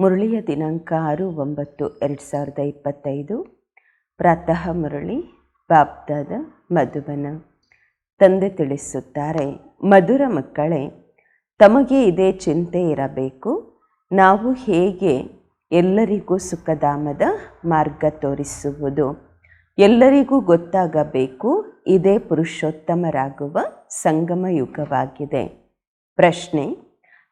ಮುರಳಿಯ ದಿನಾಂಕ ಆರು ಒಂಬತ್ತು ಎರಡು ಸಾವಿರದ ಇಪ್ಪತ್ತೈದು. ಪ್ರಾತಃ ಮುರಳಿ ಬಾಬ್ದಾದ ಮಧುಬನ. ತಂದೆ ತಿಳಿಸುತ್ತಾರೆ, ಮಧುರ ಮಕ್ಕಳೇ, ತಮಗೆ ಇದೇ ಚಿಂತೆ ಇರಬೇಕು. ನಾವು ಹೇಗೆ ಎಲ್ಲರಿಗೂ ಸುಖಧಾಮದ ಮಾರ್ಗ ತೋರಿಸುವುದು? ಎಲ್ಲರಿಗೂ ಗೊತ್ತಾಗಬೇಕು, ಇದೇ ಪುರುಷೋತ್ತಮರಾಗುವ ಸಂಗಮ ಯುಗವಾಗಿದೆ ಪ್ರಶ್ನೆ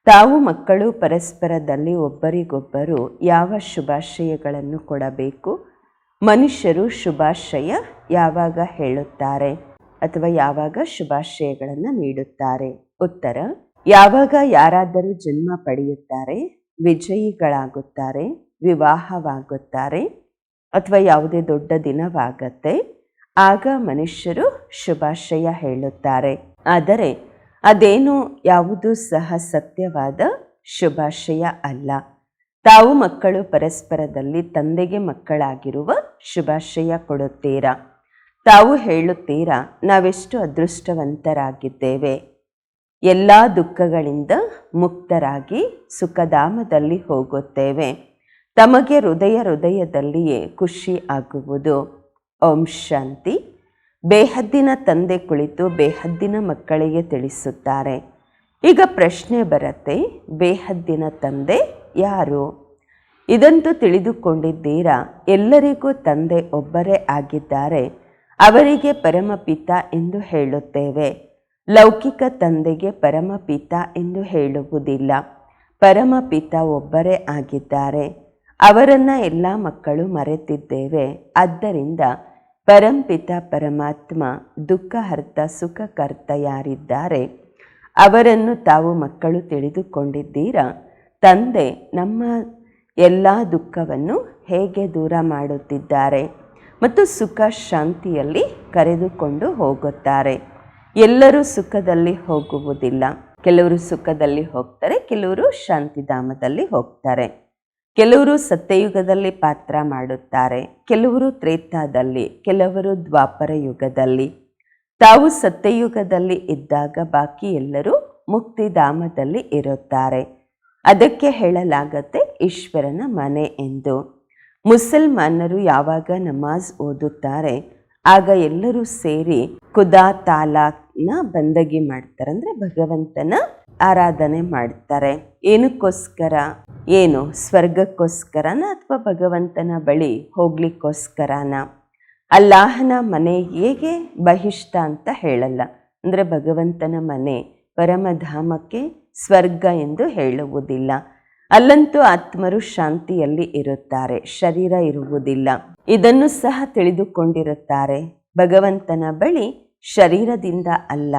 ತಾವು ಮಕ್ಕಳು ಪರಸ್ಪರದಲ್ಲಿ ಒಬ್ಬರಿಗೊಬ್ಬರು ಯಾವ ಶುಭಾಶಯಗಳನ್ನು ಕೊಡಬೇಕು? ಮನುಷ್ಯರು ಶುಭಾಶಯ ಯಾವಾಗ ಹೇಳುತ್ತಾರೆ ಅಥವಾ ಯಾವಾಗ ಶುಭಾಶಯಗಳನ್ನು ನೀಡುತ್ತಾರೆ? ಉತ್ತರ, ಯಾವಾಗ ಯಾರಾದರೂ ಜನ್ಮ ಪಡೆಯುತ್ತಾರೆ, ವಿಜಯಿಗಳಾಗುತ್ತಾರೆ, ವಿವಾಹವಾಗುತ್ತಾರೆ ಅಥವಾ ಯಾವುದೇ ದೊಡ್ಡ ದಿನವಾಗತ್ತೆ, ಆಗ ಮನುಷ್ಯರು ಶುಭಾಶಯ ಹೇಳುತ್ತಾರೆ. ಆದರೆ ಅದೇನು ಯಾವುದು ಸಹ ಸತ್ಯವಾದ ಶುಭಾಶಯ ಅಲ್ಲ. ತಾವು ಮಕ್ಕಳು ಪರಸ್ಪರದಲ್ಲಿ ತಂದೆಗೆ ಮಕ್ಕಳಾಗಿರುವ ಶುಭಾಶಯ ಕೊಡುತ್ತೀರಾ? ತಾವು ಹೇಳುತ್ತೀರಾ, ನಾವೆಷ್ಟು ಅದೃಷ್ಟವಂತರಾಗಿದ್ದೇವೆ? ಎಲ್ಲ ದುಃಖಗಳಿಂದ ಮುಕ್ತರಾಗಿ ಸುಖಧಾಮದಲ್ಲಿ ಹೋಗುತ್ತೇವೆ. ತಮಗೆ ಹೃದಯ ಹೃದಯದಲ್ಲಿಯೇ ಖುಷಿ ಆಗುವುದು. ಓಂ ಶಾಂತಿ. ಬೇಹದ್ದಿನ ತಂದೆ ಕುಳಿತು ಬೇಹದ್ದಿನ ಮಕ್ಕಳಿಗೆ ತಿಳಿಸುತ್ತಾರೆ. ಈಗ ಪ್ರಶ್ನೆ ಬರುತ್ತೆ, ಬೇಹದ್ದಿನ ತಂದೆ ಯಾರು? ಇದಂತೂ ತಿಳಿದುಕೊಂಡಿದ್ದೀರಾ? ಎಲ್ಲರಿಗೂ ತಂದೆ ಒಬ್ಬರೇ ಆಗಿದ್ದಾರೆ. ಅವರಿಗೆ ಪರಮಪಿತ ಎಂದು ಹೇಳುತ್ತೇವೆ. ಲೌಕಿಕ ತಂದೆಗೆ ಪರಮಪಿತ ಎಂದು ಹೇಳುವುದಿಲ್ಲ. ಪರಮಪಿತ ಒಬ್ಬರೇ ಆಗಿದ್ದಾರೆ. ಅವರನ್ನು ಎಲ್ಲ ಮಕ್ಕಳು ಮರೆತಿದ್ದೇವೆ. ಆದ್ದರಿಂದ ಪರಂಪಿತ ಪರಮಾತ್ಮ ದುಃಖಹರ್ತ ಸುಖಕರ್ತ ಯಾರಿದ್ದಾರೆ? ಅವರನ್ನು ತಾವು ಮಕ್ಕಳು ತಿಳಿದುಕೊಂಡಿದ್ದೀರಾ? ತಂದೆ, ನಮ್ಮ ಎಲ್ಲ ದುಃಖವನ್ನು ಹೇಗೆ ದೂರ ಮಾಡುತ್ತಿದ್ದಾರೆ? ಮತ್ತು ಸುಖ ಶಾಂತಿಯಲ್ಲಿ ಕರೆದುಕೊಂಡು ಹೋಗುತ್ತಾರೆ. ಎಲ್ಲರೂ ಸುಖದಲ್ಲಿ ಹೋಗುವುದಿಲ್ಲ. ಕೆಲವರು ಸುಖದಲ್ಲಿ ಹೋಗ್ತಾರೆ, ಕೆಲವರು ಶಾಂತಿಧಾಮದಲ್ಲಿ ಹೋಗ್ತಾರೆ. ಕೆಲವರು ಸತ್ಯಯುಗದಲ್ಲಿ ಪಾತ್ರ ಮಾಡುತ್ತಾರೆ, ಕೆಲವರು ತ್ರೇತಾದಲ್ಲಿ, ಕೆಲವರು ದ್ವಾಪರ ಯುಗದಲ್ಲಿ. ತಾವು ಸತ್ಯಯುಗದಲ್ಲಿ ಇದ್ದಾಗ ಬಾಕಿ ಎಲ್ಲರೂ ಮುಕ್ತಿಧಾಮದಲ್ಲಿ ಇರುತ್ತಾರೆ. ಅದಕ್ಕೆ ಹೇಳಲಾಗತ್ತೆ ಈಶ್ವರನ ಮನೆ ಎಂದು. ಮುಸಲ್ಮಾನರು ಯಾವಾಗ ನಮಾಜ್ ಓದುತ್ತಾರೆ, ಆಗ ಎಲ್ಲರೂ ಸೇರಿ ಖುದಾ ತಾಲಾಕ್ನ ಬಂದಗಿ ಮಾಡ್ತಾರೆ ಅಂದರೆ ಭಗವಂತನ ಆರಾಧನೆ ಮಾಡ್ತಾರೆ. ಏನಕ್ಕೋಸ್ಕರ? ಏನು? ಸ್ವರ್ಗಕ್ಕೋಸ್ಕರನ ಅಥವಾ ಭಗವಂತನ ಬಳಿ ಹೋಗ್ಲಿಕ್ಕೋಸ್ಕರನ? ಅಲ್ಲಾಹನ ಮನೆ ಹೇಗೆ ಬಹಿಷ್ಠ ಅಂತ ಹೇಳಲ್ಲ. ಅಂದರೆ ಭಗವಂತನ ಮನೆ ಪರಮಧಾಮಕ್ಕೆ ಸ್ವರ್ಗ ಎಂದು ಹೇಳುವುದಿಲ್ಲ. ಅಲ್ಲಂತೂ ಆತ್ಮರು ಶಾಂತಿಯಲ್ಲಿ ಇರುತ್ತಾರೆ, ಶರೀರ ಇರುವುದಿಲ್ಲ. ಇದನ್ನು ಸಹ ತಿಳಿದುಕೊಂಡಿರುತ್ತಾರೆ. ಭಗವಂತನ ಬಳಿ ಶರೀರದಿಂದ ಅಲ್ಲ,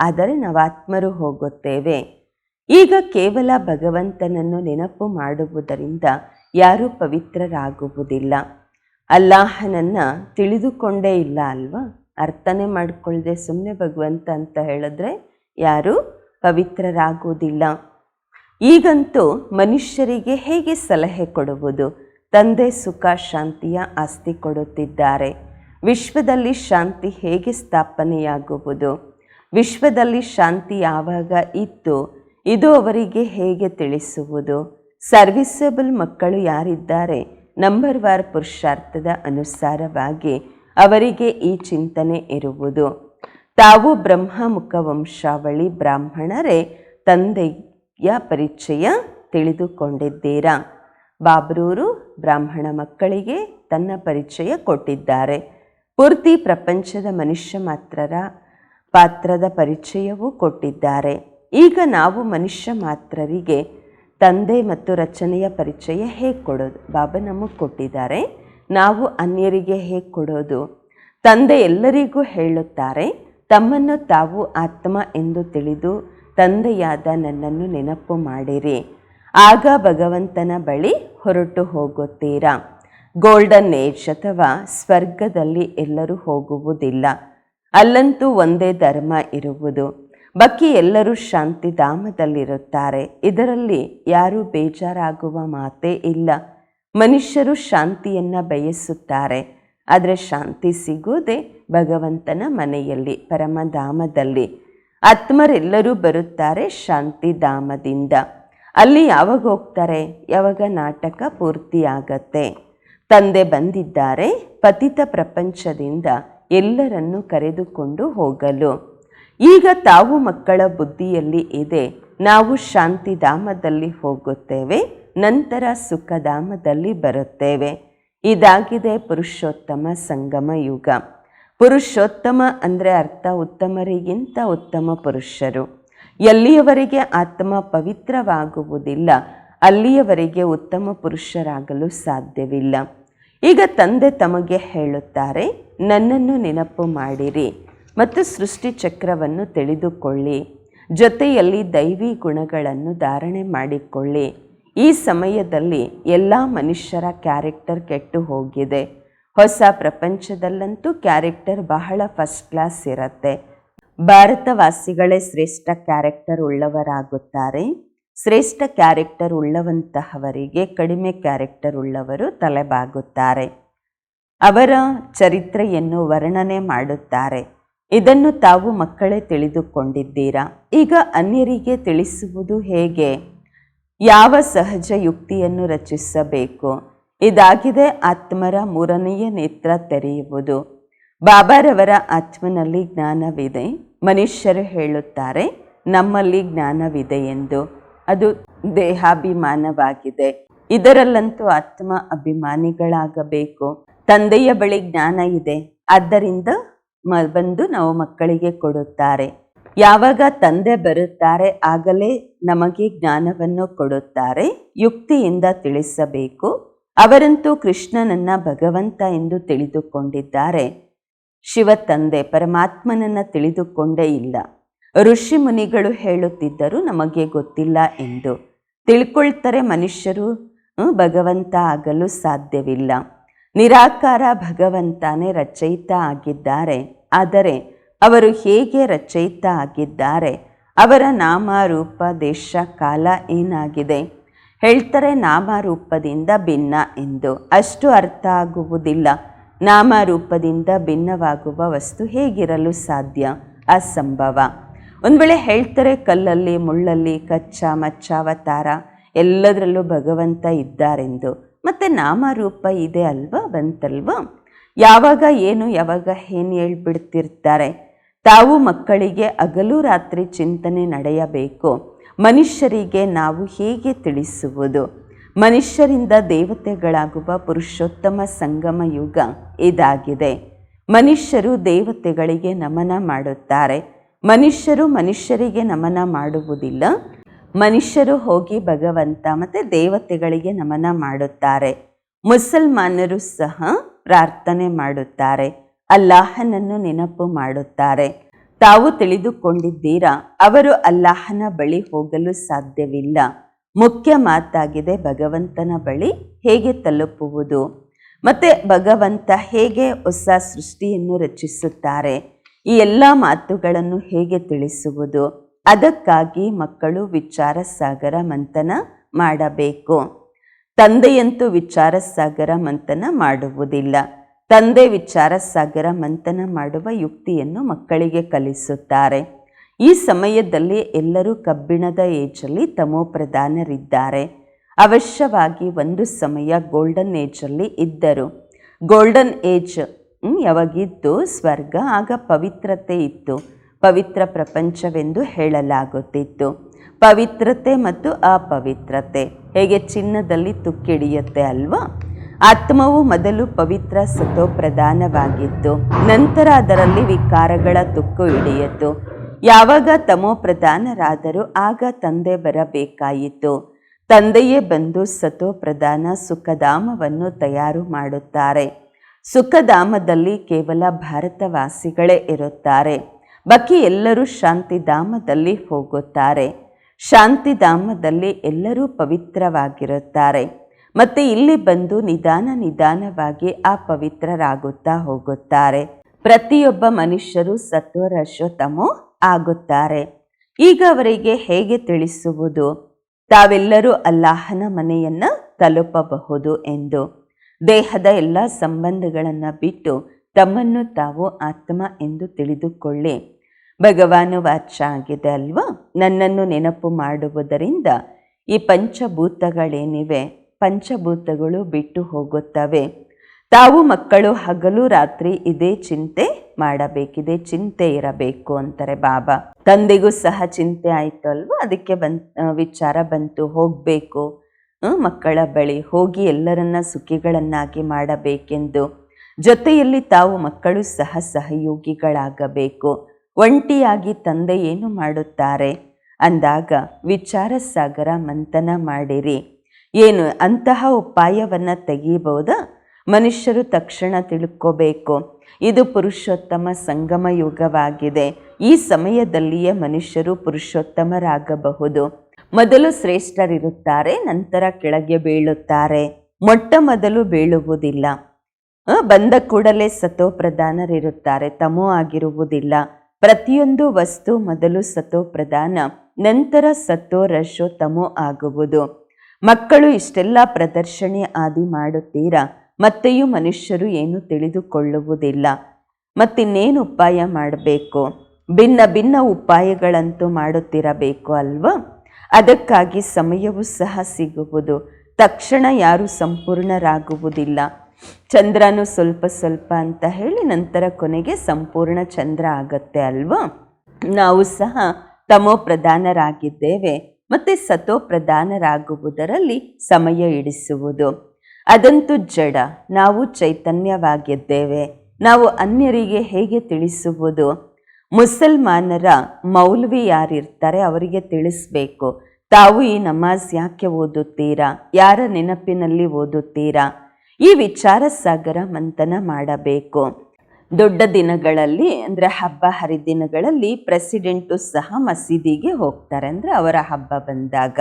ಆದರೆ ನಾವು ಆತ್ಮರು ಹೋಗುತ್ತೇವೆ. ಈಗ ಕೇವಲ ಭಗವಂತನನ್ನು ನೆನಪು ಮಾಡುವುದರಿಂದ ಯಾರೂ ಪವಿತ್ರರಾಗುವುದಿಲ್ಲ. ಅಲ್ಲಾಹನನ್ನ ತಿಳಿದುಕೊಂಡೇ ಇಲ್ಲ ಅಲ್ವಾ? ಅರ್ಥನೇ ಮಾಡಿಕೊಳ್ಳದೆ ಸುಮ್ಮನೆ ಭಗವಂತ ಅಂತ ಹೇಳಿದ್ರೆ ಯಾರೂ ಪವಿತ್ರರಾಗುವುದಿಲ್ಲ. ಈಗಂತೂ ಮನುಷ್ಯರಿಗೆ ಹೇಗೆ ಸಲಹೆ ಕೊಡುವುದು? ತಂದೆ ಸುಖ, ಶಾಂತಿಯ ಆಸ್ತಿ ಕೊಡುತ್ತಿದ್ದಾರೆ. ವಿಶ್ವದಲ್ಲಿ ಶಾಂತಿ ಹೇಗೆ ಸ್ಥಾಪನೆಯಾಗುವುದು? ವಿಶ್ವದಲ್ಲಿ ಶಾಂತಿ ಯಾವಾಗ ಇತ್ತು? ಇದು ಅವರಿಗೆ ಹೇಗೆ ತಿಳಿಸುವುದು? ಸರ್ವಿಸಬಲ್ ಮಕ್ಕಳು ಯಾರಿದ್ದಾರೆ? ನಂಬರ್ ವಾರ್ ಪುರುಷಾರ್ಥದ ಅನುಸಾರವಾಗಿ ಅವರಿಗೆ ಈ ಚಿಂತನೆ ಇರುವುದು. ತಾವು ಬ್ರಹ್ಮಮುಖ ವಂಶಾವಳಿ ಬ್ರಾಹ್ಮಣರೇ, ತಂದೆಯ ಪರಿಚಯ ತಿಳಿದುಕೊಂಡಿದ್ದೀರಾ? ಬಾಬ್ರೂರು ಬ್ರಾಹ್ಮಣ ಮಕ್ಕಳಿಗೆ ತನ್ನ ಪರಿಚಯ ಕೊಟ್ಟಿದ್ದಾರೆ. ಪೂರ್ತಿ ಪ್ರಪಂಚದ ಮನುಷ್ಯ ಮಾತ್ರರ ಪಾತ್ರದ ಪರಿಚಯವೂ ಕೊಟ್ಟಿದ್ದಾರೆ. ಈಗ ನಾವು ಮನುಷ್ಯ ಮಾತ್ರರಿಗೆ ತಂದೆ ಮತ್ತು ರಚನೆಯ ಪರಿಚಯ ಹೇಗೆ ಕೊಡೋದು? ಬಾಬಾ ನಮಗೆ ಕೊಟ್ಟಿದ್ದಾರೆ. ನಾವು ಅನ್ಯರಿಗೆ ಹೇಗೆ ಕೊಡೋದು? ತಂದೆ ಎಲ್ಲರಿಗೂ ಹೇಳುತ್ತಾರೆ, ತಮ್ಮನ್ನು ತಾವು ಆತ್ಮ ಎಂದು ತಿಳಿದು ತಂದೆಯಾದ ನನ್ನನ್ನು ನೆನಪು ಮಾಡಿರಿ. ಆಗ ಭಗವಂತನ ಬಳಿ ಹೊರಟು ಹೋಗುತ್ತೀರಾ? ಗೋಲ್ಡನ್ ಏಜ್ ಅಥವಾ ಸ್ವರ್ಗದಲ್ಲಿ ಎಲ್ಲರೂ ಹೋಗುವುದಿಲ್ಲ. ಅಲ್ಲಂತೂ ಒಂದೇ ಧರ್ಮ ಇರುವುದು. ಬಾಕಿ ಎಲ್ಲರೂ ಶಾಂತಿಧಾಮದಲ್ಲಿರುತ್ತಾರೆ ಇದರಲ್ಲಿ ಯಾರೂ ಬೇಜಾರಾಗುವ ಮಾತೇ ಇಲ್ಲ. ಮನುಷ್ಯರು ಶಾಂತಿಯನ್ನು ಬಯಸುತ್ತಾರೆ. ಆದರೆ ಶಾಂತಿ ಸಿಗುವುದೇ ಭಗವಂತನ ಮನೆಯಲ್ಲಿ, ಪರಮಧಾಮದಲ್ಲಿ. ಆತ್ಮರೆಲ್ಲರೂ ಬರುತ್ತಾರೆ ಶಾಂತಿಧಾಮದಿಂದ ಅಲ್ಲಿ ಯಾವಾಗ ಹೋಗ್ತಾರೆ? ಯಾವಾಗ ನಾಟಕ ಪೂರ್ತಿಯಾಗತ್ತೆ? ತಂದೆ ಬಂದಿದ್ದಾರೆ, ಪತಿತ ಪ್ರಪಂಚದಿಂದ ಎಲ್ಲರನ್ನು ಕರೆದುಕೊಂಡು ಹೋಗಲು. ಈಗ ತಾವು ಮಕ್ಕಳ ಬುದ್ಧಿಯಲ್ಲಿ ಇದೆ. ನಾವು ಶಾಂತಿಧಾಮದಲ್ಲಿ ಹೋಗುತ್ತೇವೆ, ನಂತರ ಸುಖಧಾಮದಲ್ಲಿ ಬರುತ್ತೇವೆ. ಇದಾಗಿದೆ ಪುರುಷೋತ್ತಮ ಸಂಗಮ ಯುಗ. ಪುರುಷೋತ್ತಮ ಅಂದರೆ ಅರ್ಥ ಉತ್ತಮರಿಗಿಂತ ಉತ್ತಮ ಪುರುಷರು. ಎಲ್ಲಿಯವರೆಗೆ ಆತ್ಮ ಪವಿತ್ರವಾಗುವುದಿಲ್ಲ, ಅಲ್ಲಿಯವರೆಗೆ ಉತ್ತಮ ಪುರುಷರಾಗಲು ಸಾಧ್ಯವಿಲ್ಲ. ಈಗ ತಂದೆ ತಮಗೆ ಹೇಳುತ್ತಾರೆ, ನನ್ನನ್ನು ನೆನಪು ಮಾಡಿರಿ. ಮತ್ತು ಸೃಷ್ಟಿ ಚಕ್ರವನ್ನು ತಿಳಿದುಕೊಳ್ಳಿ. ಜೊತೆಯಲ್ಲಿ ದೈವಿ ಗುಣಗಳನ್ನು ಧಾರಣೆ ಮಾಡಿಕೊಳ್ಳಿ. ಈ ಸಮಯದಲ್ಲಿ ಎಲ್ಲ ಮನುಷ್ಯರ ಕ್ಯಾರೆಕ್ಟರ್ ಕೆಟ್ಟು ಹೋಗಿದೆ. ಹೊಸ ಪ್ರಪಂಚದಲ್ಲಂತೂ ಕ್ಯಾರೆಕ್ಟರ್ ಬಹಳ ಫಸ್ಟ್ ಕ್ಲಾಸ್ ಇರುತ್ತೆ. ಭಾರತವಾಸಿಗಳೇ ಶ್ರೇಷ್ಠ ಕ್ಯಾರೆಕ್ಟರ್ ಉಳ್ಳವರಾಗುತ್ತಾರೆ. ಶ್ರೇಷ್ಠ ಕ್ಯಾರೆಕ್ಟರ್ ಉಳ್ಳವಂತಹವರಿಗೆ ಕಡಿಮೆ ಕ್ಯಾರೆಕ್ಟರ್ ಉಳ್ಳವರು ತಲೆಬಾಗುತ್ತಾರೆ. ಅವರ ಚರಿತ್ರೆಯನ್ನು ವರ್ಣನೆ ಮಾಡುತ್ತಾರೆ. ಇದನ್ನು ತಾವು ಮಕ್ಕಳೇ ತಿಳಿದುಕೊಂಡಿದ್ದೀರಾ? ಈಗ ಅನ್ಯರಿಗೆ ತಿಳಿಸುವುದು ಹೇಗೆ? ಯಾವ ಸಹಜ ಯುಕ್ತಿಯನ್ನು ರಚಿಸಬೇಕು? ಇದಾಗಿದೆ ಆತ್ಮರ ಮೂರನೆಯ ನೇತ್ರ ತೆರೆಯುವುದು. ಬಾಬಾರವರ ಆತ್ಮನಲ್ಲಿ ಜ್ಞಾನವಿದೆ. ಮನುಷ್ಯರು ಹೇಳುತ್ತಾರೆ, ನಮ್ಮಲ್ಲಿ ಜ್ಞಾನವಿದೆ ಎಂದು. ಅದು ದೇಹಾಭಿಮಾನವಾಗಿದೆ. ಇದರಲ್ಲಂತೂ ಆತ್ಮ ಅಭಿಮಾನಿಗಳಾಗಬೇಕು. ತಂದೆಯ ಬಳಿ ಜ್ಞಾನ ಇದೆ. ಆದ್ದರಿಂದ ಮ, ಬಂದು ನಾವು ಮಕ್ಕಳಿಗೆ ಕೊಡುತ್ತಾರೆ. ಯಾವಾಗ ತಂದೆ ಬರುತ್ತಾರೆ ಆಗಲೇ ನಮಗೆ ಜ್ಞಾನವನ್ನು ಕೊಡುತ್ತಾರೆ, ಯುಕ್ತಿಯಿಂದ ತಿಳಿಸಬೇಕು. ಅವರಂತೂ ಕೃಷ್ಣನನ್ನ ಭಗವಂತ ಎಂದು ತಿಳಿದುಕೊಂಡಿದ್ದಾರೆ. ಶಿವ ತಂದೆ ಪರಮಾತ್ಮನನ್ನ ತಿಳಿದುಕೊಂಡೇ ಇಲ್ಲ. ಋಷಿ ಮುನಿಗಳು ಹೇಳುತ್ತಿದ್ದರು, ನಮಗೆ ಗೊತ್ತಿಲ್ಲ ಎಂದು. ತಿಳ್ಕೊಳ್ತಾರೆ ಮನುಷ್ಯರು ಭಗವಂತ ಆಗಲು ಸಾಧ್ಯವಿಲ್ಲ. ನಿರಾಕಾರ ಭಗವಂತನೇ ರಚಯಿತ ಆಗಿದ್ದಾರೆ. ಆದರೆ ಅವರು ಹೇಗೆ ರಚಯಿತ ಆಗಿದ್ದಾರೆ? ಅವರ ನಾಮ ರೂಪ ದೇಶ ಕಾಲ ಏನಾಗಿದೆ? ಹೇಳ್ತಾರೆ ನಾಮರೂಪದಿಂದ ಭಿನ್ನ ಎಂದು. ಅಷ್ಟು ಅರ್ಥ ಆಗುವುದಿಲ್ಲ. ನಾಮರೂಪದಿಂದ ಭಿನ್ನವಾಗುವ ವಸ್ತು ಹೇಗಿರಲು ಸಾಧ್ಯ? ಅಸಂಭವ. ಒಂದು ವೇಳೆ ಹೇಳ್ತಾರೆ ಕಲ್ಲಲ್ಲಿ, ಮುಳ್ಳಲ್ಲಿ, ಕಚ್ಚ, ಮಚ್ಚ, ಅವತಾರ ಎಲ್ಲದರಲ್ಲೂ ಭಗವಂತ ಇದ್ದಾರೆಂದು. ಮತ್ತೆ ನಾಮರೂಪ ಇದೆ ಅಲ್ವಾ? ಬಂತಲ್ವಾ? ಯಾವಾಗ ಏನು ಯಾವಾಗ ಏನು ಹೇಳ್ಬಿಡ್ತಿರ್ತಾರೆ? ತಾವು ಮಕ್ಕಳಿಗೆ ಹಗಲು ರಾತ್ರಿ ಚಿಂತನೆ ನಡೆಯಬೇಕು. ಮನುಷ್ಯರಿಗೆ ನಾವು ಹೇಗೆ ತಿಳಿಸುವುದು? ಮನುಷ್ಯರಿಂದ ದೇವತೆಗಳಾಗುವ ಪುರುಷೋತ್ತಮ ಸಂಗಮ ಯುಗ ಇದಾಗಿದೆ. ಮನುಷ್ಯರು ದೇವತೆಗಳಿಗೆ ನಮನ ಮಾಡುತ್ತಾರೆ. ಮನುಷ್ಯರು ಮನುಷ್ಯರಿಗೆ ನಮನ ಮಾಡುವುದಿಲ್ಲ. ಮನುಷ್ಯರು ಹೋಗಿ ಭಗವಂತ ಮತ್ತು ದೇವತೆಗಳಿಗೆ ನಮನ ಮಾಡುತ್ತಾರೆ. ಮುಸಲ್ಮಾನರು ಸಹ ಪ್ರಾರ್ಥನೆ ಮಾಡುತ್ತಾರೆ. ಅಲ್ಲಾಹನನ್ನು ನೆನಪು ಮಾಡುತ್ತಾರೆ. ತಾವು ತಿಳಿದುಕೊಂಡಿದ್ದೀರಾ, ಅವರು ಅಲ್ಲಾಹನ ಬಳಿ ಹೋಗಲು ಸಾಧ್ಯವಿಲ್ಲ. ಮುಖ್ಯ ಮಾತಾಗಿದೆ ಭಗವಂತನ ಬಳಿ ಹೇಗೆ ತಲುಪುವುದು. ಮತ್ತೆ ಭಗವಂತ ಹೇಗೆ ಹೊಸ ಸೃಷ್ಟಿಯನ್ನು ರಚಿಸುತ್ತಾರೆ. ಈ ಎಲ್ಲ ಮಾತುಗಳನ್ನು ಹೇಗೆ ತಿಳಿಸುವುದು. ಅದಕ್ಕಾಗಿ ಮಕ್ಕಳು ವಿಚಾರ ಸಾಗರ ಮಂಥನ ಮಾಡಬೇಕು. ತಂದೆಯಂತೂ ವಿಚಾರ ಸಾಗರ ಮಂಥನ ಮಾಡುವುದಿಲ್ಲ. ತಂದೆ ವಿಚಾರ ಸಾಗರ ಮಂಥನ ಮಾಡುವ ಯುಕ್ತಿಯನ್ನು ಮಕ್ಕಳಿಗೆ ಕಲಿಸುತ್ತಾರೆ. ಈ ಸಮಯದಲ್ಲಿ ಎಲ್ಲರೂ ಕಬ್ಬಿಣದ ಏಜಲ್ಲಿ ತಮೋಪ್ರಧಾನರಿದ್ದಾರೆ ಅವಶ್ಯವಾಗಿ ಒಂದು ಸಮಯ ಗೋಲ್ಡನ್ ಏಜಲ್ಲಿ ಇದ್ದರು. ಗೋಲ್ಡನ್ ಏಜ್ ಯಾವಾಗಿದ್ದು ಸ್ವರ್ಗ ಆಗ ಪವಿತ್ರತೆ ಇತ್ತು. ಪವಿತ್ರ ಪ್ರಪಂಚವೆಂದು ಹೇಳಲಾಗುತ್ತಿತ್ತು. ಪವಿತ್ರತೆ ಮತ್ತು ಅಪವಿತ್ರತೆ ಹೇಗೆ ಚಿನ್ನದಲ್ಲಿ ತುಕ್ಕಿಡಿಯುತ್ತೆ ಅಲ್ವಾ? ಆತ್ಮವು ಮೊದಲು ಪವಿತ್ರ ಸತೋ ಪ್ರಧಾನವಾಗಿತ್ತು ನಂತರ ಅದರಲ್ಲಿ ವಿಕಾರಗಳ ತುಕ್ಕು ಹಿಡಿಯಿತು. ಯಾವಾಗ ತಮೋ ಪ್ರಧಾನರಾದರೂ ಆಗ ತಂದೆ ಬರಬೇಕಾಯಿತು. ತಂದೆಯೇ ಬಂದು ಸತೋ ಪ್ರಧಾನ ಸುಖಧಾಮವನ್ನು ತಯಾರು ಮಾಡುತ್ತಾರೆ. ಸುಖಧಾಮದಲ್ಲಿ ಕೇವಲ ಭಾರತವಾಸಿಗಳೇ ಇರುತ್ತಾರೆ. ಬಾಕಿ ಎಲ್ಲರೂ ಶಾಂತಿಧಾಮದಲ್ಲಿ ಹೋಗುತ್ತಾರೆ. ಶಾಂತಿಧಾಮದಲ್ಲಿ ಎಲ್ಲರೂ ಪವಿತ್ರವಾಗಿರುತ್ತಾರೆ. ಮತ್ತೆ ಇಲ್ಲಿ ಬಂದು ನಿಧಾನ ನಿಧಾನವಾಗಿ ಆ ಪವಿತ್ರರಾಗುತ್ತಾ ಹೋಗುತ್ತಾರೆ. ಪ್ರತಿಯೊಬ್ಬ ಮನುಷ್ಯರು ಸತ್ವರಶ್ವತಮೋ ಆಗುತ್ತಾರೆ. ಈಗ ಅವರಿಗೆ ಹೇಗೆ ತಿಳಿಸುವುದು? ತಾವೆಲ್ಲರೂ ಅಲ್ಲಾಹನ ಮನೆಯನ್ನ ತಲುಪಬಹುದು ಎಂದು. ದೇಹದ ಎಲ್ಲ ಸಂಬಂಧಗಳನ್ನು ಬಿಟ್ಟು ತಮ್ಮನ್ನು ತಾವು ಆತ್ಮ ಎಂದು ತಿಳಿದುಕೊಳ್ಳಿ. ಭಗವಾನು ವಾಚ ಆಗಿದೆ ಅಲ್ವಾ ನನ್ನನ್ನು ನೆನಪು ಮಾಡುವುದರಿಂದ ಈ ಪಂಚಭೂತಗಳೇನಿವೆ? ಪಂಚಭೂತಗಳು ಬಿಟ್ಟು ಹೋಗುತ್ತವೆ. ತಾವು ಮಕ್ಕಳು ಹಗಲು ರಾತ್ರಿ ಇದೇ ಚಿಂತೆ ಮಾಡಬೇಕಿದೆ, ಚಿಂತೆ ಇರಬೇಕು ಅಂತಾರೆ ಬಾಬಾ. ತಂದೆಗೂ ಸಹ ಚಿಂತೆ ಆಯಿತು ಅಲ್ವಾ ಅದಕ್ಕೆ ಬನ್ ವಿಚಾರ ಬಂತು, ಹೋಗಬೇಕು. ಮಕ್ಕಳ ಬಳಿ ಹೋಗಿ ಎಲ್ಲರನ್ನ ಸುಖಿಗಳನ್ನಾಗಿ ಮಾಡಬೇಕೆಂದು. ಜೊತೆಯಲ್ಲಿ ತಾವು ಮಕ್ಕಳು ಸಹ ಸಹಯೋಗಿಗಳಾಗಬೇಕು. ಒಂಟಿಯಾಗಿ ತಂದೆ ಏನು ಮಾಡುತ್ತಾರೆ? ಅಂದಾಗ ವಿಚಾರ ಸಾಗರ ಮಂಥನ ಮಾಡಿರಿ. ಏನು ಅಂತಹ ಉಪಾಯವನ್ನು ತೆಗೀಬಹುದಾ ಮನುಷ್ಯರು ತಕ್ಷಣ ತಿಳ್ಕೋಬೇಕು. ಇದು ಪುರುಷೋತ್ತಮ ಸಂಗಮ ಯುಗವಾಗಿದೆ. ಈ ಸಮಯದಲ್ಲಿಯೇ ಮನುಷ್ಯರು ಪುರುಷೋತ್ತಮರಾಗಬಹುದು. ಮೊದಲು ಶ್ರೇಷ್ಠರಿರುತ್ತಾರೆ, ನಂತರ ಕೆಳಗೆ ಬೀಳುತ್ತಾರೆ. ಮೊಟ್ಟ ಮೊದಲು ಬೀಳುವುದಿಲ್ಲ. ಬಂದ ಕೂಡಲೇ ಸತೋ ಪ್ರಧಾನರಿರುತ್ತಾರೆ ತಮೋ ಆಗಿರುವುದಿಲ್ಲ. ಪ್ರತಿಯೊಂದು ವಸ್ತು ಮೊದಲು ಸತೋ ಪ್ರಧಾನ, ನಂತರ ಸತೋ ರಶೋ ತಮೋ ಆಗುವುದು. ಮಕ್ಕಳು ಇಷ್ಟೆಲ್ಲ ಪ್ರದರ್ಶನೆ ಆದಿ ಮಾಡುತ್ತೀರಾ? ಮತ್ತೆಯೂ ಮನುಷ್ಯರು ಏನು ತಿಳಿದುಕೊಳ್ಳುವುದಿಲ್ಲ. ಮತ್ತಿನ್ನೇನು ಉಪಾಯ ಮಾಡಬೇಕು? ಭಿನ್ನ ಭಿನ್ನ ಉಪಾಯಗಳಂತೂ ಮಾಡುತ್ತಿರಬೇಕು ಅಲ್ವಾ? ಅದಕ್ಕಾಗಿ ಸಮಯವೂ ಸಹ ಸಿಗುವುದು. ತಕ್ಷಣ ಯಾರೂ ಸಂಪೂರ್ಣರಾಗುವುದಿಲ್ಲ. ಚಂದ್ರನು ಸ್ವಲ್ಪ ಸ್ವಲ್ಪ ಅಂತ ಹೇಳಿ ನಂತರ ಕೊನೆಗೆ ಸಂಪೂರ್ಣ ಚಂದ್ರ ಆಗತ್ತೆ ಅಲ್ವಾ? ನಾವು ಸಹ ತಮೋ ಪ್ರಧಾನರಾಗಿದ್ದೇವೆ ಮತ್ತೆ ಸತೋ ಪ್ರಧಾನರಾಗುವುದರಲ್ಲಿ ಸಮಯ ಇಡಿಸುವುದು ಅದಂತೂ ಜಡ, ನಾವು ಚೈತನ್ಯವಾಗಿದ್ದೇವೆ. ನಾವು ಅನ್ಯರಿಗೆ ಹೇಗೆ ತಿಳಿಸುವುದು? ಮುಸಲ್ಮಾನರ ಮೌಲ್ವಿ ಯಾರಿರ್ತಾರೆ ಅವರಿಗೆ ತಿಳಿಸ್ಬೇಕು. ತಾವು ಈ ನಮಾಜ್ ಯಾಕೆ ಓದುತ್ತೀರಾ? ಯಾರ ನೆನಪಿನಲ್ಲಿ ಓದುತ್ತೀರಾ? ಈ ವಿಚಾರ ಸಾಗರ ಮಂಥನ ಮಾಡಬೇಕು. ದೊಡ್ಡ ದಿನಗಳಲ್ಲಿ, ಅಂದರೆ ಹಬ್ಬ ಹರಿದಿನಗಳಲ್ಲಿ ಪ್ರೆಸಿಡೆಂಟು ಸಹ ಮಸೀದಿಗೆ ಹೋಗ್ತಾರೆ. ಅಂದರೆ ಅವರ ಹಬ್ಬ ಬಂದಾಗ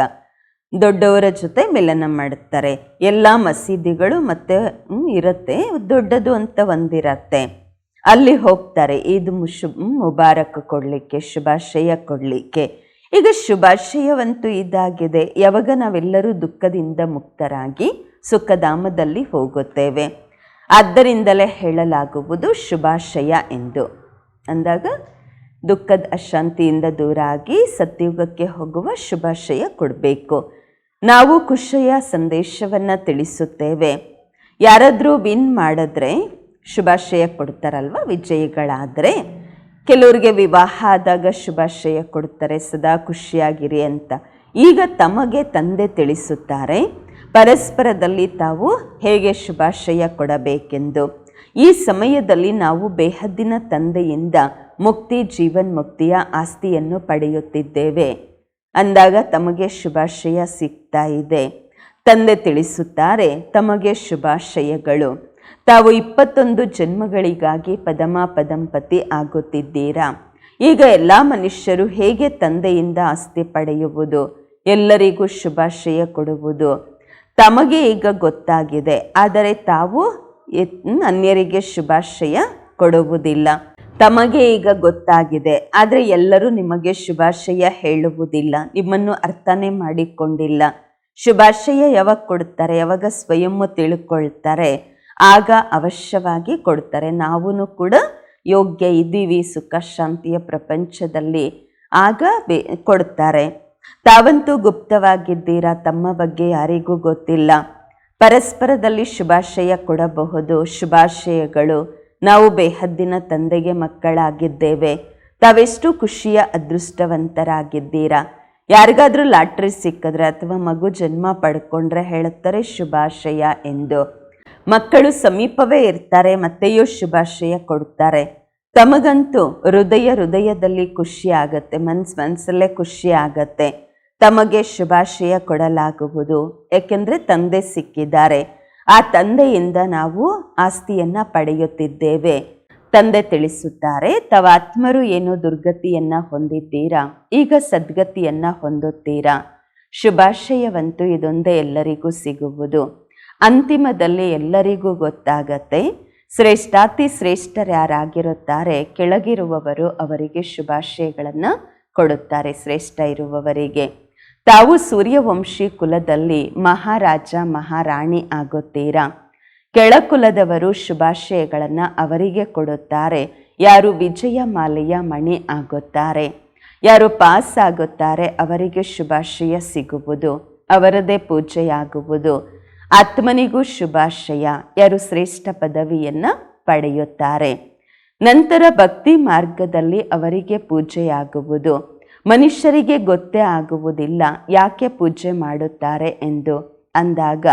ದೊಡ್ಡವರ ಜೊತೆ ಮಿಲನ ಮಾಡುತ್ತಾರೆ ಎಲ್ಲ ಮಸೀದಿಗಳು ಮತ್ತೆ ಇರುತ್ತೆ. ದೊಡ್ಡದು ಅಂತ ಒಂದಿರತ್ತೆ. ಅಲ್ಲಿ ಹೋಗ್ತಾರೆ. ಈದ್ ಮುಶು ಮುಬಾರಕ್ ಕೊಡಲಿಕ್ಕೆ, ಶುಭಾಶಯ ಕೊಡಲಿಕ್ಕೆ. ಈಗ ಶುಭಾಶಯವಂತೂ ಇದಾಗಿದೆ. ಯಾವಾಗ ನಾವೆಲ್ಲರೂ ದುಃಖದಿಂದ ಮುಕ್ತರಾಗಿ ಸುಖಧಾಮದಲ್ಲಿ ಹೋಗುತ್ತೇವೆ. ಆದ್ದರಿಂದಲೇ ಹೇಳಲಾಗುವುದು ಶುಭಾಶಯ ಎಂದು. ಅಂದಾಗ ದುಃಖದ ಅಶಾಂತಿಯಿಂದ ದೂರ ಆಗಿ ಸತ್ಯುಗಕ್ಕೆ ಹೋಗುವ ಶುಭಾಶಯ ಕೊಡಬೇಕು. ನಾವು ಖುಷಿಯ ಸಂದೇಶವನ್ನು ತಿಳಿಸುತ್ತೇವೆ. ಯಾರಾದರೂ ವಿನ್ ಮಾಡಿದ್ರೆ ಶುಭಾಶಯ ಕೊಡ್ತಾರಲ್ವ ವಿಜಯಿಗಳಾದರೆ? ಕೆಲವರಿಗೆ ವಿವಾಹ ಆದಾಗ ಶುಭಾಶಯ ಕೊಡ್ತಾರೆ, ಸದಾ ಖುಷಿಯಾಗಿರಿ ಅಂತ. ಈಗ ತಮಗೆ ತಂದೆ ತಿಳಿಸುತ್ತಾರೆ ಪರಸ್ಪರದಲ್ಲಿ ತಾವು ಹೇಗೆ ಶುಭಾಶಯ ಕೊಡಬೇಕೆಂದು. ಈ ಸಮಯದಲ್ಲಿ ನಾವು ಬೇಹದ್ದಿನ ತಂದೆಯಿಂದ ಮುಕ್ತಿ ಜೀವನ್ ಮುಕ್ತಿಯ ಆಸ್ತಿಯನ್ನು ಪಡೆಯುತ್ತಿದ್ದೇವೆ. ಅಂದಾಗ ತಮಗೆ ಶುಭಾಶಯ ಸಿಗ್ತಾ ಇದೆ. ತಂದೆ ತಿಳಿಸುತ್ತಾರೆ, ತಮಗೆ ಶುಭಾಶಯಗಳು. ತಾವು ಇಪ್ಪತ್ತೊಂದು ಜನ್ಮಗಳಿಗಾಗಿ ಪದಮ ಪದಂಪತಿ ಆಗುತ್ತಿದ್ದೀರಾ? ಈಗ ಎಲ್ಲ ಮನುಷ್ಯರು ಹೇಗೆ ತಂದೆಯಿಂದ ಆಸ್ತಿ ಪಡೆಯುವುದು? ಎಲ್ಲರಿಗೂ ಶುಭಾಶಯ ಕೊಡುವುದು. ತಮಗೆ ಈಗ ಗೊತ್ತಾಗಿದೆ, ಆದರೆ ತಾವು ಅನ್ಯರಿಗೆ ಶುಭಾಶಯ ಕೊಡುವುದಿಲ್ಲ. ತಮಗೆ ಈಗ ಗೊತ್ತಾಗಿದೆ, ಆದರೆ ಎಲ್ಲರೂ ನಿಮಗೆ ಶುಭಾಶಯ ಹೇಳುವುದಿಲ್ಲ, ನಿಮ್ಮನ್ನು ಅರ್ಥನೇ ಮಾಡಿಕೊಂಡಿಲ್ಲ. ಶುಭಾಶಯ ಯಾವಾಗ ಕೊಡ್ತಾರೆ ಯಾವಾಗ ಸ್ವಯಂ ತಿಳ್ಕೊಳ್ತಾರೆ, ಆಗ ಅವಶ್ಯವಾಗಿ ಕೊಡ್ತಾರೆ ನಾವೂ ಕೂಡ ಯೋಗ್ಯ ಇದ್ದೀವಿ ಸುಖ ಶಾಂತಿಯ ಪ್ರಪಂಚದಲ್ಲಿ ಆಗ ಕೊಡ್ತಾರೆ ತಾವಂತೂ ಗುಪ್ತವಾಗಿದ್ದೀರಾ? ತಮ್ಮ ಬಗ್ಗೆ ಯಾರಿಗೂ ಗೊತ್ತಿಲ್ಲ. ಪರಸ್ಪರದಲ್ಲಿ ಶುಭಾಶಯ ಕೊಡಬಹುದು. ಶುಭಾಶಯಗಳು. ನಾವು ಬೇಹದ್ದಿನ ತಂದೆಗೆ ಮಕ್ಕಳಾಗಿದ್ದೇವೆ. ತಾವೆಷ್ಟು ಖುಷಿಯ ಅದೃಷ್ಟವಂತರಾಗಿದ್ದೀರಾ? ಯಾರಿಗಾದರೂ ಲಾಟ್ರಿ ಸಿಕ್ಕಿದ್ರೆ ಅಥವಾ ಮಗು ಜನ್ಮ ಪಡ್ಕೊಂಡ್ರೆ ಹೇಳುತ್ತಾರೆ ಶುಭಾಶಯ ಎಂದು. ಮಕ್ಕಳು ಸಮೀಪವೇ ಇರ್ತಾರೆ, ಮತ್ತೆಯೂ ಶುಭಾಶಯ ಕೊಡ್ತಾರೆ. ತಮಗಂತೂ ಹೃದಯ ಹೃದಯದಲ್ಲಿ ಖುಷಿ ಆಗತ್ತೆ, ಮನ್ಸ್ ಮನಸ್ಸಲ್ಲೇ ಖುಷಿ ಆಗತ್ತೆ. ತಮಗೆ ಶುಭಾಶಯ ಕೊಡಲಾಗುವುದು, ಏಕೆಂದರೆ ತಂದೆ ಸಿಕ್ಕಿದ್ದಾರೆ. ಆ ತಂದೆಯಿಂದ ನಾವು ಆಸ್ತಿಯನ್ನು ಪಡೆಯುತ್ತಿದ್ದೇವೆ. ತಂದೆ ತಿಳಿಸುತ್ತಾರೆ, ತವ ಆತ್ಮರು ಏನು ದುರ್ಗತಿಯನ್ನ ಹೊಂದಿದ್ದೀರಾ, ಈಗ ಸದ್ಗತಿಯನ್ನ ಹೊಂದುತ್ತೀರಾ? ಶುಭಾಶಯವಂತೂ ಇದೊಂದೇ ಎಲ್ಲರಿಗೂ ಸಿಗುವುದು. ಅಂತಿಮದಲ್ಲಿ ಎಲ್ಲರಿಗೂ ಗೊತ್ತಾಗತ್ತೆ ಶ್ರೇಷ್ಠಾತಿ ಶ್ರೇಷ್ಠರು ಯಾರಾಗಿರುತ್ತಾರೆ ಕೆಳಗಿರುವವರು ಅವರಿಗೆ ಶುಭಾಶಯಗಳನ್ನು ಕೊಡುತ್ತಾರೆ, ಶ್ರೇಷ್ಠ ಇರುವವರಿಗೆ. ತಾವು ಸೂರ್ಯವಂಶಿ ಕುಲದಲ್ಲಿ ಮಹಾರಾಜ, ಮಹಾರಾಣಿ ಆಗುತ್ತೀರಾ? ಕೆಳಕುಲದವರು ಶುಭಾಶಯಗಳನ್ನು ಅವರಿಗೆ ಕೊಡುತ್ತಾರೆ. ಯಾರು ವಿಜಯ ಮಾಲೆಯ ಮಣಿ ಆಗುತ್ತಾರೆ. ಯಾರು ಪಾಸ್ ಆಗುತ್ತಾರೆ ಅವರಿಗೆ ಶುಭಾಶಯ ಸಿಗುವುದು, ಅವರದೇ ಪೂಜೆಯಾಗುವುದು. ಆತ್ಮನಿಗೂ ಶುಭಾಶಯ. ಯಾರು ಶ್ರೇಷ್ಠ ಪದವಿಯನ್ನು ಪಡೆಯುತ್ತಾರೆ? ನಂತರ ಭಕ್ತಿ ಮಾರ್ಗದಲ್ಲಿ ಅವರಿಗೆ ಪೂಜೆಯಾಗುವುದು. ಮನುಷ್ಯರಿಗೆ ಗೊತ್ತೇ ಆಗುವುದಿಲ್ಲ, ಯಾಕೆ ಪೂಜೆ ಮಾಡುತ್ತಾರೆ ಎಂದು. ಅಂದಾಗ,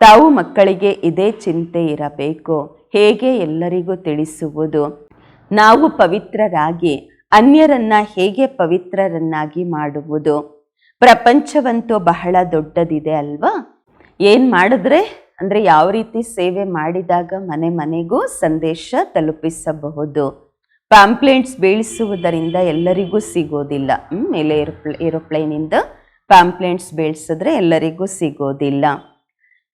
ತಾವು ಮಕ್ಕಳಿಗೆ ಇದೇ ಚಿಂತೆ ಇರಬೇಕು. ಹೇಗೆ ಎಲ್ಲರಿಗೂ ತಿಳಿಸುವುದು? ನಾವು ಪವಿತ್ರರಾಗಿ, ಅನ್ಯರನ್ನ ಹೇಗೆ ಪವಿತ್ರರನ್ನಾಗಿ ಮಾಡುವುದು? ಪ್ರಪಂಚವಂತೂ ಬಹಳ ದೊಡ್ಡದಿದೆ ಅಲ್ವಾ? ಏನು ಮಾಡಿದ್ರೆ? ಅಂದರೆ ಯಾವ ರೀತಿ ಸೇವೆ ಮಾಡಿದಾಗ ಮನೆ ಮನೆಗೂ ಸಂದೇಶ ತಲುಪಿಸಬಹುದು. ಪ್ಯಾಂಪ್ಲೆಟ್ಸ್ ಬೀಳಿಸುವುದರಿಂದ ಎಲ್ಲರಿಗೂ ಸಿಗೋದಿಲ್ಲ. ಮೇಲೆ ಏರೋಪ್ಲೇ, ಏರೋಪ್ಲೇನಿಂದ ಪ್ಯಾಂಪ್ಲೆಟ್ಸ್ ಬೀಳಿಸಿದ್ರೆ ಎಲ್ಲರಿಗೂ ಸಿಗೋದಿಲ್ಲ.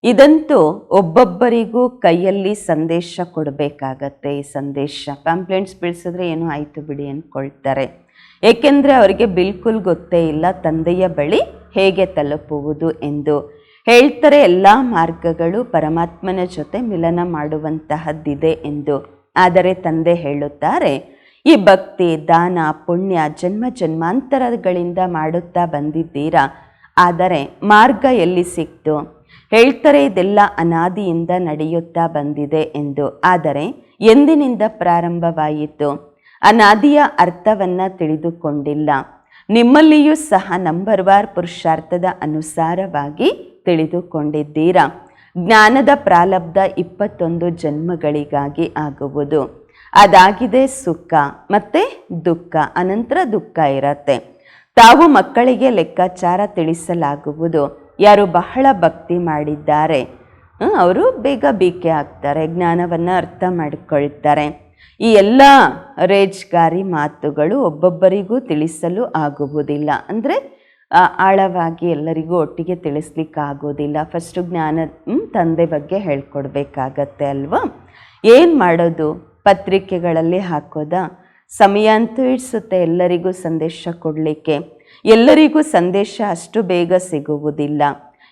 ಇದಂತೂ ಒಬ್ಬೊಬ್ಬರಿಗೂ ಕೈಯಲ್ಲಿ ಸಂದೇಶ ಕೊಡಬೇಕಾಗತ್ತೆ ಈ ಸಂದೇಶ. ಪ್ಯಾಂಪ್ಲೆಟ್ಸ್ ಬೀಳಿಸಿದ್ರೆ ಏನು ಆಯಿತು ಬಿಡಿ ಅಂದ್ಕೊಳ್ತಾರೆ. ಏಕೆಂದರೆ ಅವರಿಗೆ ಬಿಲ್ಕುಲ್ ಗೊತ್ತೇ ಇಲ್ಲ ತಂದೆಯ ಬಳಿ ಹೇಗೆ ತಲುಪುವುದು ಎಂದು. ಹೇಳ್ತಾರೆ ಎಲ್ಲ ಮಾರ್ಗಗಳು ಪರಮಾತ್ಮನ ಜೊತೆ ಮಿಲನ ಮಾಡುವಂತಹದ್ದಿದೆ ಎಂದು. ಆದರೆ ತಂದೆ ಹೇಳುತ್ತಾರೆ, ಈ ಭಕ್ತಿ, ದಾನ, ಪುಣ್ಯ, ಜನ್ಮ ಜನ್ಮಾಂತರಗಳಿಂದ ಮಾಡುತ್ತಾ ಬಂದಿದ್ದೀರಾ? ಆದರೆ ಮಾರ್ಗ ಎಲ್ಲಿ ಸಿಕ್ತು? ಹೇಳ್ತಾರೆ ಇದೆಲ್ಲ ಅನಾದಿಯಿಂದ ನಡೆಯುತ್ತಾ ಬಂದಿದೆ ಎಂದು. ಆದರೆ ಎಂದಿನಿಂದ ಪ್ರಾರಂಭವಾಯಿತು? ಅನಾದಿಯ ಅರ್ಥವನ್ನು ತಿಳಿದುಕೊಂಡಿಲ್ಲ. ನಿಮ್ಮಲ್ಲಿಯೂ ಸಹ ನಂಬರ್ ವಾರ್ ಪುರುಷಾರ್ಥದ ಅನುಸಾರವಾಗಿ ತಿಳಿದುಕೊಂಡಿದ್ದೀರಾ? ಜ್ಞಾನದ ಪ್ರಾಲಬ್ಧ ಇಪ್ಪತ್ತೊಂದು ಜನ್ಮಗಳಿಗಾಗಿ ಆಗುವುದು. ಅದಾಗಿದೆ ಸುಖ ಮತ್ತೆ ದುಃಖ, ಅನಂತರ ದುಃಖ ಇರತ್ತೆ. ತಾವು ಮಕ್ಕಳಿಗೆ ಲೆಕ್ಕಾಚಾರ ತಿಳಿಸಲಾಗುವುದು. ಯಾರು ಬಹಳ ಭಕ್ತಿ ಮಾಡಿದ್ದಾರೆ. ಅವರು ಬೇಗ ಬೀಕೆ ಆಗ್ತಾರೆ, ಜ್ಞಾನವನ್ನು ಅರ್ಥ ಮಾಡಿಕೊಳ್ತಾರೆ. ಈ ಎಲ್ಲ ರೇಜ್ಗಾರಿ ಮಾತುಗಳು ಒಬ್ಬೊಬ್ಬರಿಗೂ ತಿಳಿಸಲು ಆಗುವುದಿಲ್ಲ. ಅಂದರೆ ಆಳವಾಗಿ ಎಲ್ಲರಿಗೂ ಒಟ್ಟಿಗೆ ತಿಳಿಸ್ಲಿಕ್ಕಾಗೋದಿಲ್ಲ. ಫಸ್ಟು ಜ್ಞಾನ ತಂದೆ ಬಗ್ಗೆ ಹೇಳ್ಕೊಡ್ಬೇಕಾಗತ್ತೆ ಅಲ್ವಾ? ಏನು ಮಾಡೋದು? ಪತ್ರಿಕೆಗಳಲ್ಲಿ ಹಾಕೋದಾ? ಸಮಯ ಅಂತೂ ಇಡಿಸುತ್ತೆ ಎಲ್ಲರಿಗೂ ಸಂದೇಶ ಕೊಡಲಿಕ್ಕೆ. ಎಲ್ಲರಿಗೂ ಸಂದೇಶ ಅಷ್ಟು ಬೇಗ ಸಿಗುವುದಿಲ್ಲ.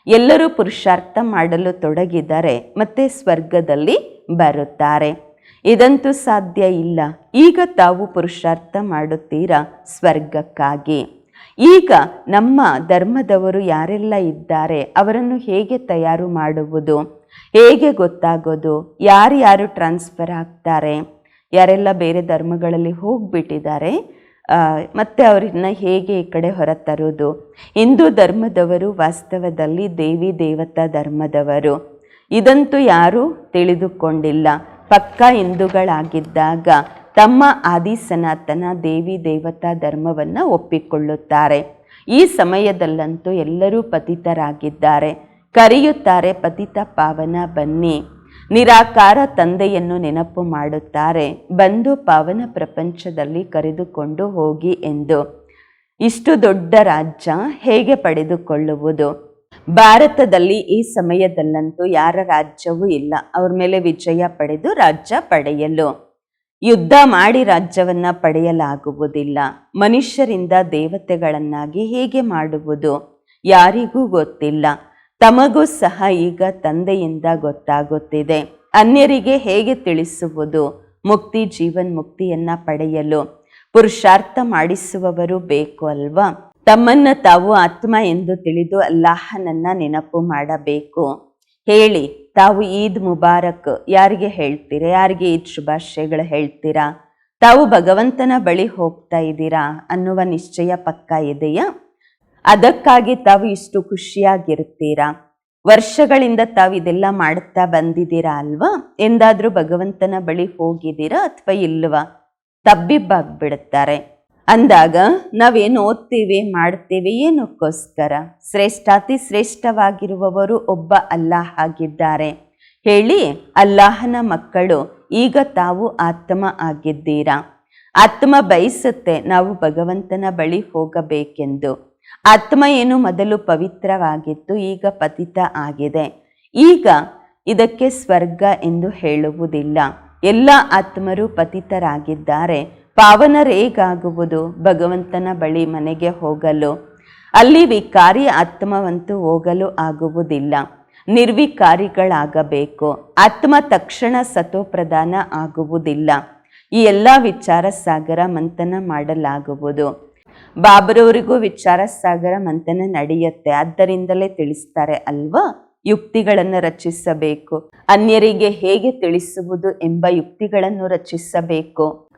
ಎಲ್ಲರೂ ಪುರುಷಾರ್ಥ ಮಾಡಲು ತೊಡಗಿದರೆ ಮತ್ತೆ ಸ್ವರ್ಗದಲ್ಲಿ ಬರುತ್ತಾರೆ. ಇದಂತೂ ಸಾಧ್ಯ ಇಲ್ಲ. ಈಗ ತಾವು ಪುರುಷಾರ್ಥ ಮಾಡುತ್ತೀರಾ ಸ್ವರ್ಗಕ್ಕಾಗಿ? ಈಗ ನಮ್ಮ ಧರ್ಮದವರು ಯಾರೆಲ್ಲ ಇದ್ದಾರೆ, ಅವರನ್ನು ಹೇಗೆ ತಯಾರು ಮಾಡುವುದು, ಹೇಗೆ ಗೊತ್ತಾಗೋದು, ಯಾರ್ಯಾರು ಟ್ರಾನ್ಸ್ಫರ್ ಆಗ್ತಾರೆ, ಯಾರೆಲ್ಲ ಬೇರೆ ಧರ್ಮಗಳಲ್ಲಿ ಹೋಗ್ಬಿಟ್ಟಿದ್ದಾರೆ ಮತ್ತು ಅವರನ್ನ ಹೇಗೆ ಈ ಕಡೆ ಹೊರತರೋದು ಹಿಂದೂ ಧರ್ಮದವರು ವಾಸ್ತವದಲ್ಲಿ ದೇವಿ ದೇವತಾ ಧರ್ಮದವರು. ಇದಂತೂ ಯಾರೂ ತಿಳಿದುಕೊಂಡಿಲ್ಲ. ಪಕ್ಕ ಹಿಂದೂಗಳಾಗಿದ್ದಾಗ ತಮ್ಮ ಆದಿ ಸನಾತನ ದೇವಿ ದೇವತಾ ಧರ್ಮವನ್ನು ಒಪ್ಪಿಕೊಳ್ಳುತ್ತಾರೆ. ಈ ಸಮಯದಲ್ಲಂತೂ ಎಲ್ಲರೂ ಪತಿತರಾಗಿದ್ದಾರೆ. ಕರೆಯುತ್ತಾರೆ, ಪತಿತ ಪಾವನ, ಬನ್ನಿ. ನಿರಾಕಾರ ತಂದೆಯನ್ನು ನೆನಪು ಮಾಡುತ್ತಾರೆ. ಬಂದು ಪಾವನ ಪ್ರಪಂಚದಲ್ಲಿ ಕರೆದುಕೊಂಡು ಹೋಗಿ ಎಂದು. ಇಷ್ಟು ದೊಡ್ಡ ರಾಜ್ಯ ಹೇಗೆ ಪಡೆದುಕೊಳ್ಳುವುದು? ಭಾರತದಲ್ಲಿ ಈ ಸಮಯದಲ್ಲಂತೂ ಯಾರ ರಾಜ್ಯವೂ ಇಲ್ಲ. ಅವ್ರ ಮೇಲೆ ವಿಜಯ ಪಡೆದು ರಾಜ್ಯ ಪಡೆಯಲು. ಯುದ್ಧ ಮಾಡಿ ರಾಜ್ಯವನ್ನ ಪಡೆಯಲಾಗುವುದಿಲ್ಲ. ಮನುಷ್ಯರಿಂದ ದೇವತೆಗಳನ್ನಾಗಿ ಹೇಗೆ ಮಾಡುವುದು? ಯಾರಿಗೂ ಗೊತ್ತಿಲ್ಲ. ತಮಗೂ ಸಹ ಈಗ ತಂದೆಯಿಂದ ಗೊತ್ತಾಗುತ್ತಿದೆ. ಅನ್ಯರಿಗೆ ಹೇಗೆ ತಿಳಿಸುವುದು? ಮುಕ್ತಿ ಜೀವನ್ ಮುಕ್ತಿಯನ್ನ ಪಡೆಯಲು ಪುರುಷಾರ್ಥ ಮಾಡಿಸುವವರು ಬೇಕು ಅಲ್ವಾ? ತಮ್ಮನ್ನ ತಾವು ಆತ್ಮ ಎಂದು ತಿಳಿದು ಅಲ್ಲಾಹನನ್ನ ನೆನಪು ಮಾಡಬೇಕು. ಹೇಳಿ, ತಾವು ಈದ್ ಮುಬಾರಕ್ ಯಾರಿಗೆ ಹೇಳ್ತೀರಾ? ಯಾರಿಗೆ ಈದ್ ಶುಭಾಶಯಗಳು ಹೇಳ್ತೀರಾ? ತಾವು ಭಗವಂತನ ಬಳಿ ಹೋಗ್ತಾ ಇದ್ದೀರಾ ಅನ್ನುವ ನಿಶ್ಚಯ ಪಕ್ಕ ಇದೆಯಾ? ಅದಕ್ಕಾಗಿ ತಾವು ಇಷ್ಟು ಖುಷಿಯಾಗಿರ್ತೀರಾ? ವರ್ಷಗಳಿಂದ ತಾವು ಇದೆಲ್ಲ ಮಾಡ್ತಾ ಬಂದಿದ್ದೀರಾ ಅಲ್ವಾ? ಎಂದಾದರೂ ಭಗವಂತನ ಬಳಿ ಹೋಗಿದ್ದೀರಾ ಅಥವಾ ಇಲ್ವಾ? ತಬ್ಬಿಬ್ಬಾಗ್ಬಿಡುತ್ತಾರೆ ಅಂದಾಗ ನಾವೇನು ಓದ್ತೀವಿ, ಮಾಡ್ತೀವಿ, ಏನಕ್ಕೋಸ್ಕರ? ಶ್ರೇಷ್ಠಾತಿ ಶ್ರೇಷ್ಠವಾಗಿರುವವರು ಒಬ್ಬ ಅಲ್ಲಾಹ್ ಆಗಿದ್ದಾರೆ. ಹೇಳಿ, ಅಲ್ಲಾಹನ ಮಕ್ಕಳು, ಈಗ ತಾವು ಆತ್ಮ ಆಗಿದ್ದೀರಾ? ಆತ್ಮ ಬಯಸುತ್ತೆ ನಾವು ಭಗವಂತನ ಬಳಿ ಹೋಗಬೇಕೆಂದು. ಆತ್ಮ ಏನು ಮೊದಲು ಪವಿತ್ರವಾಗಿತ್ತು, ಈಗ ಪತಿತ ಆಗಿದೆ. ಈಗ ಇದಕ್ಕೆ ಸ್ವರ್ಗ ಎಂದು ಹೇಳುವುದಿಲ್ಲ. ಎಲ್ಲ ಆತ್ಮರು ಪತಿತರಾಗಿದ್ದಾರೆ. ಪಾವನರೇಗಾಗುವುದು ಭಗವಂತನ ಬಳಿ ಮನೆಗೆ ಹೋಗಲು. ಅಲ್ಲಿ ವಿಕಾರಿ ಆತ್ಮವಂತೂ ಹೋಗಲು ಆಗುವುದಿಲ್ಲ. ನಿರ್ವಿಕಾರಿಗಳಾಗಬೇಕು. ಆತ್ಮ ತಕ್ಷಣ ಸತೋಪ್ರದಾನ ಆಗುವುದಿಲ್ಲ. ಈ ಎಲ್ಲ ವಿಚಾರ ಸಾಗರ ಮಂಥನ ಮಾಡಲಾಗುವುದು. ಬಾಬರವರಿಗೂ ವಿಚಾರ ಸಾಗರ ಮಂಥನ ನಡೆಯುತ್ತೆ. ಆದ್ದರಿಂದಲೇ ತಿಳಿಸ್ತಾರೆ ಅಲ್ವಾ? ಯುಕ್ತಿಗಳನ್ನು ರಚಿಸಬೇಕು. ಅನ್ಯರಿಗೆ ಹೇಗೆ ತಿಳಿಸುವುದು ಎಂಬ ಯುಕ್ತಿಗಳನ್ನು ರಚಿಸಬೇಕು.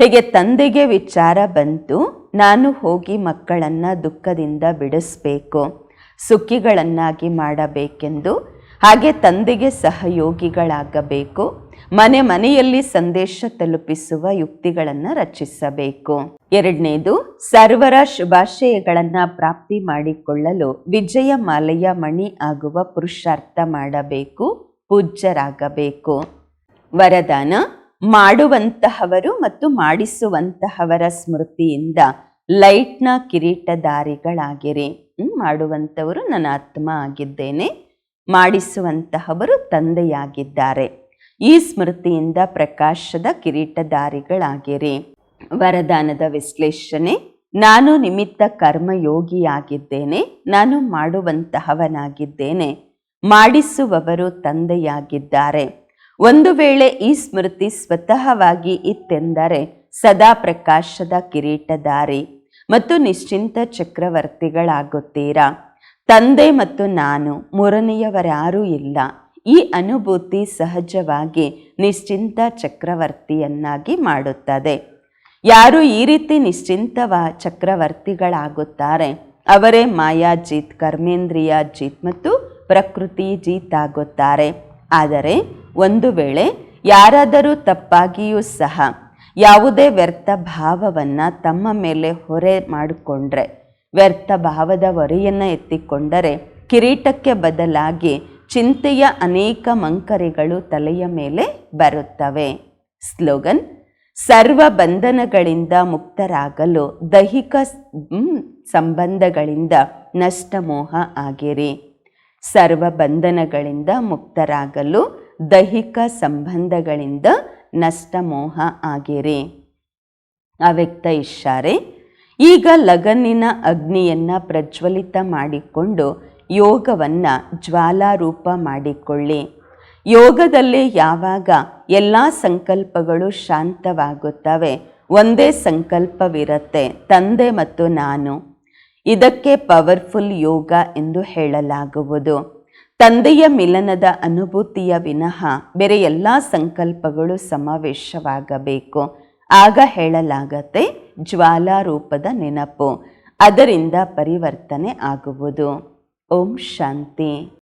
ಹೀಗೆ ತಂದೆಗೆ ವಿಚಾರ ಬಂತು, ನಾನು ಹೋಗಿ ಮಕ್ಕಳನ್ನು ದುಃಖದಿಂದ ಬಿಡಿಸ್ಬೇಕು, ಸುಖಿಗಳನ್ನಾಗಿ ಮಾಡಬೇಕೆಂದು. ಹಾಗೆ ತಂದೆಗೆ ಸಹಯೋಗಿಗಳಾಗಬೇಕು, ಮನೆ ಮನೆಯಲ್ಲಿ ಸಂದೇಶ ತಲುಪಿಸುವ ಯುಕ್ತಿಗಳನ್ನು ರಚಿಸಬೇಕು. ಎರಡನೇದು, ಸರ್ವರ ಶುಭಾಶಯಗಳನ್ನು ಪ್ರಾಪ್ತಿ ಮಾಡಿಕೊಳ್ಳಲು ವಿಜಯ ಮಾಲೆಯ ಮಣಿ ಆಗುವ ಪುರುಷಾರ್ಥ ಮಾಡಬೇಕು, ಪೂಜ್ಯರಾಗಬೇಕು. ವರದಾನ ಮಾಡುವಂತಹವರು ಮತ್ತು ಮಾಡಿಸುವಂತಹವರ ಸ್ಮೃತಿಯಿಂದ ಲೈಟ್ನ ಕಿರೀಟಧಾರಿಗಳಾಗಿರಿ ಮಾಡುವಂಥವರು ನನ್ನ ಆತ್ಮ ಆಗಿದ್ದೇನೆ, ಮಾಡಿಸುವಂತಹವರು ತಂದೆಯಾಗಿದ್ದಾರೆ. ಈ ಸ್ಮೃತಿಯಿಂದ ಪ್ರಕಾಶದ ಕಿರೀಟಧಾರಿಗಳಾಗಿರಿ ವರದಾನದ ವಿಶ್ಲೇಷಣೆ, ನಾನು ನಿಮಿತ್ತ ಕರ್ಮಯೋಗಿಯಾಗಿದ್ದೇನೆ, ನಾನು ಮಾಡುವಂತಹವನಾಗಿದ್ದೇನೆ, ಮಾಡಿಸುವವರು ತಂದೆಯಾಗಿದ್ದಾರೆ. ಒಂದು ವೇಳೆ ಈ ಸ್ಮೃತಿ ಸ್ವತಃವಾಗಿ ಇತ್ತೆಂದರೆ ಸದಾ ಪ್ರಕಾಶದ ಕಿರೀಟಧಾರಿ ಮತ್ತು ನಿಶ್ಚಿಂತ ಚಕ್ರವರ್ತಿಗಳಾಗುತ್ತೀರಾ? ತಂದೆ ಮತ್ತು ನಾನು ಮೂರನೆಯವರಾರೂ ಇಲ್ಲ. ಈ ಅನುಭೂತಿ ಸಹಜವಾಗಿ ನಿಶ್ಚಿಂತ ಚಕ್ರವರ್ತಿಯನ್ನಾಗಿ ಮಾಡುತ್ತದೆ. ಯಾರು ಈ ರೀತಿ ನಿಶ್ಚಿಂತವ ಚಕ್ರವರ್ತಿಗಳಾಗುತ್ತಾರೆ? ಅವರೇ ಮಾಯಾಜೀತ್ ಕರ್ಮೇಂದ್ರಿಯ ಜೀತ್ ಮತ್ತು ಪ್ರಕೃತಿ ಜೀತ್ ಆಗುತ್ತಾರೆ ಆದರೆ ಒಂದು ವೇಳೆ ಯಾರಾದರೂ ತಪ್ಪಾಗಿಯೂ ಸಹ ಯಾವುದೇ ವ್ಯರ್ಥ ಭಾವವನ್ನು ತಮ್ಮ ಮೇಲೆ ಹೊರೆ ಮಾಡಿಕೊಂಡ್ರೆ, ವ್ಯರ್ಥ ಭಾವದ ಹೊರೆಯನ್ನು ಎತ್ತಿಕೊಂಡರೆ ಕಿರೀಟಕ್ಕೆ ಬದಲಾಗಿ ಚಿಂತೆಯ ಅನೇಕ ಮಂಕರಿಗಳು ತಲೆಯ ಮೇಲೆ ಬರುತ್ತವೆ. ಸ್ಲೋಗನ್, ಸರ್ವ ಬಂಧನಗಳಿಂದ ಮುಕ್ತರಾಗಲು ದೈಹಿಕ ಸಂಬಂಧಗಳಿಂದ ನಷ್ಟಮೋಹ ಆಗಿರಿ. ಸರ್ವ ಬಂಧನಗಳಿಂದ ಮುಕ್ತರಾಗಲು, ದೈಹಿಕ ಸಂಬಂಧಗಳಿಂದ ನಷ್ಟ ಮೋಹ ಆಗಿರಿ. ಅವ್ಯಕ್ತ ಇಷ್ಟಾರೆ, ಈಗ ಲಗನ್ನಿನ ಅಗ್ನಿಯನ್ನ ಪ್ರಜ್ವಲಿತ ಮಾಡಿಕೊಂಡು ಯೋಗವನ್ನ ಜ್ವಾಲಾರೂಪ ಮಾಡಿಕೊಳ್ಳಿ. ಯೋಗದಲ್ಲಿ ಯಾವಾಗ ಎಲ್ಲ ಸಂಕಲ್ಪಗಳು ಶಾಂತವಾಗುತ್ತವೆ, ಒಂದೇ ಸಂಕಲ್ಪವಿರುತ್ತೆ, ತಂದೆ ಮತ್ತು ನಾನು. ಇದಕ್ಕೆ ಪವರ್ಫುಲ್ ಯೋಗ ಎಂದು ಹೇಳಲಾಗುವುದು. ತಂದೆಯ ಮಿಲನದ ಅನುಭೂತಿಯ ವಿನಃ ಬೇರೆ ಎಲ್ಲ ಸಂಕಲ್ಪಗಳು ಸಮಾವೇಶವಾಗಬೇಕು. ಆಗ ಹೇಳಲಾಗತ್ತೆ ಜ್ವಾಲಾರೂಪದ ನೆನಪು. ಅದರಿಂದ ಪರಿವರ್ತನೆ ಆಗುವುದು. ಓಂ ಶಾಂತಿ.